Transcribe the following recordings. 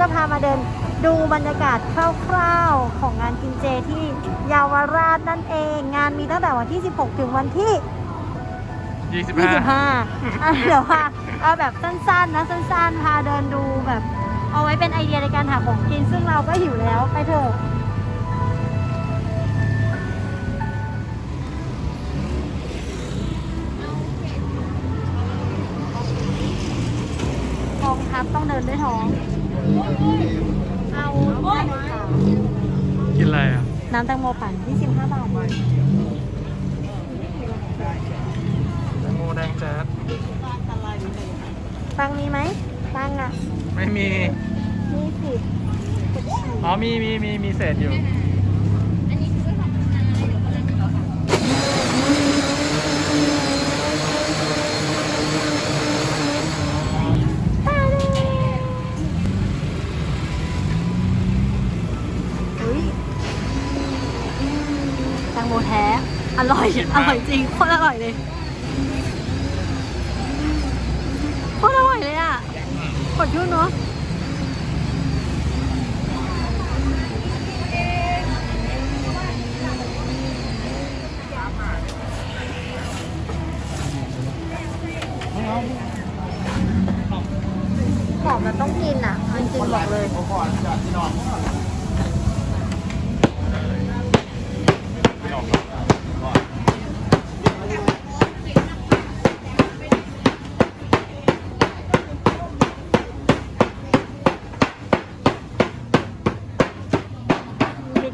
จะพามาเดินดูบรรยากาศคร่าวๆของงานกินเจที่เยาวราชนั่นเองงานมีตั้งแต่วันที่ 16 ถึงวันที่ยี่สิบห้า25อะเดี๋ยวว่าเอาแบบสั้นๆนะสั้นๆพาเดินดูแบบ เอาไว้เป็นไอเดียในการหาของกินซึ่งเราก็หิวแล้วไปเถอะกองทัพต้องเดินด้วยท้อง เอาได้เลยค่ะกินอะไรอะ น้ำแตงโมปั่น25 บาทแตงโมแดงแจ๊ดตังมีไหมตังอะ ไม่มียี่สิบอ๋อมีมีมีมีเศษอยู่ งโมแท้ อร่อย อร่อยจริง โคตรอร่อยเลย โคตรอร่อยเลยอะกดชื่นเนาะหอมมันต้องกินอะจริงๆบอกเลย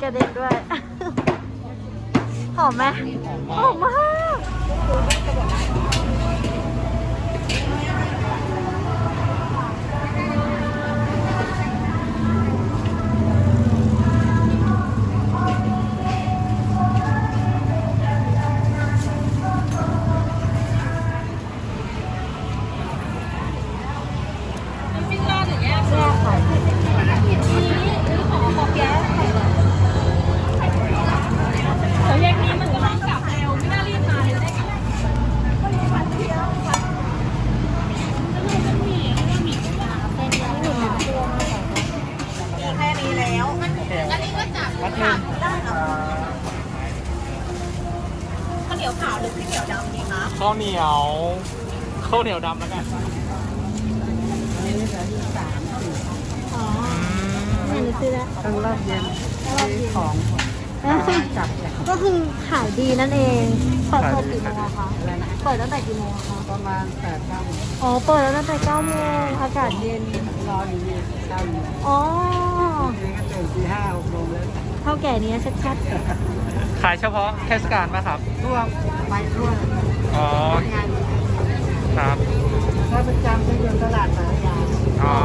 กระเด็นด้วย หอมไหมหอมมาก เหนียวขาวหรือข้าวเหนียวดำดีนะข้าวเหนียวข้าวเหนียวดำแล้วกันอ๋อเนี่ยหนูซื้อแล้วทั้งรอบเย็นแล้วเรากินของจับก็คือขายดีนั่นเองเปิดเปิดกี่โมงอะคะอะไรนะเปิดตั้งแต่กี่โมงอะคะประมาณแปดเก้าโมงอ๋อเปิดตั้งแต่9โมงอากาศเย็นรออยู่นี่เช้าอยู่อ๋อนี่ก็ตื่นตีห้าหกโมงแล้วเท่าแก่เนี้ยชัด ขายเฉพาะเทศกาลไหมครับทั่วไปทั่วอ๋อ งานครับถ้าประจำก็อยู่ตลาดสารยาอ๋อ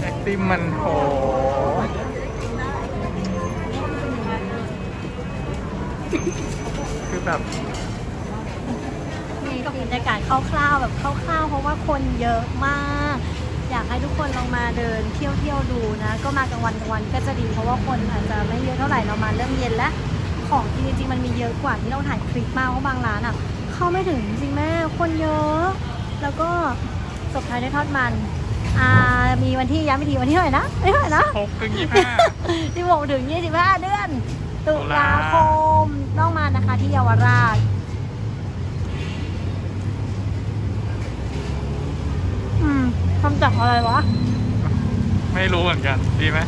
แอคติมมันโห คือแบบๆนี่ก็บรรยากาศคร่าวๆแบบคร่าวๆ เพราะว่าคนเยอะมาก อยากให้ทุกคนลองมาเดินเที่ยวเที่ยวๆดูนะ ก็มากลางวันกลางวันก็จะดี เพราะว่าคนอาจจะไม่เยอะเท่าไหร่เรามาเริ่มเย็นแล้ว ของจริงๆมันมีเยอะกว่าที่เราถ่ายคลิปมากเพราะบางร้านอะ เข้าไม่ถึงจริงๆแม่คนเยอะ แล้วก็จบท้ายด้วยทอดมันอ่ามีวันที่ย้ำอีกทีวันที่เท่าไหร่นะไม่เท่าไหร่นะหกถึงยี่ห้าที่บอกถึง25เดือน ตุลาคมต้องมานะคะที่เยาวราชอืมทำจากอะไรวะ ไม่รู้เหมือนกัน ดีไหม